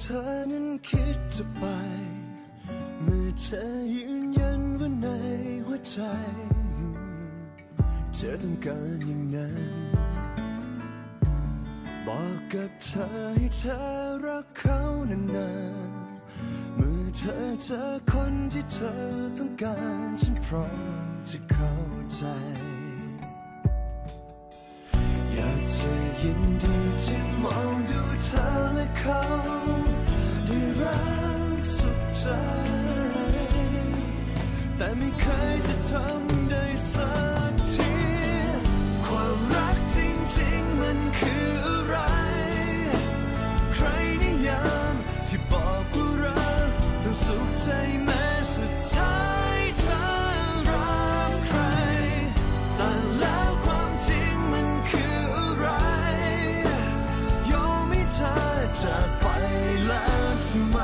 เธอนั้นคิดจะไป เมื่อเธอยืนยันว่าในหัวใจ เธอต้องการอย่างนั้น บอกกับเธอให้เธอรักเขานานๆ เมื่อเธอเจอคนที่เธอต้องการฉันพร้อมจะเข้าใจ อยากจะยินดี แต่ไม่เคยจะทำได้สักทีความรักจริงๆมันคืออะไร ใครนิยามที่บอกว่ารักต้องสุขใจแม้สุดท้ายเธอรักใคร แต่แล้วความจริงมันคืออะไร ยอมให้เธอจากไปแล้วทำไม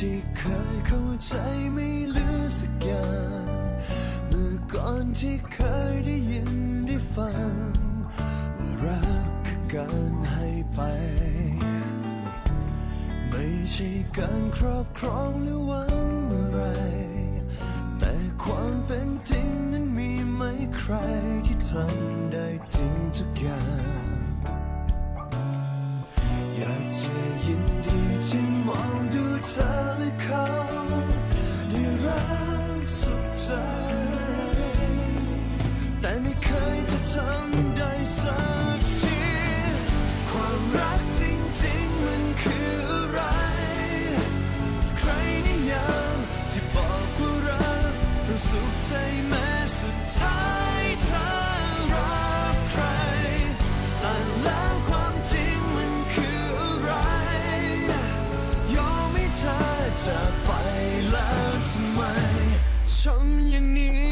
ที่เคยเข้าใจไม่เหลือสักอย่างเมื่อก่อนที่เคยได้ยินได้ฟังว่ารักคือการให้ไป ไม่ใช่การครอบครองหรือหวังอะไร แต่ความเป็นจริงนั้นมีไหมใครที่ทำได้จริงทุกอย่าง อยากจะยิน สุขใจแม้สุดท้ายเธอรักใครอ่แล้วความจริงมันคืออะไร ยอมให้เธอจาไปแล้วทำไมช้ำอย่างนี้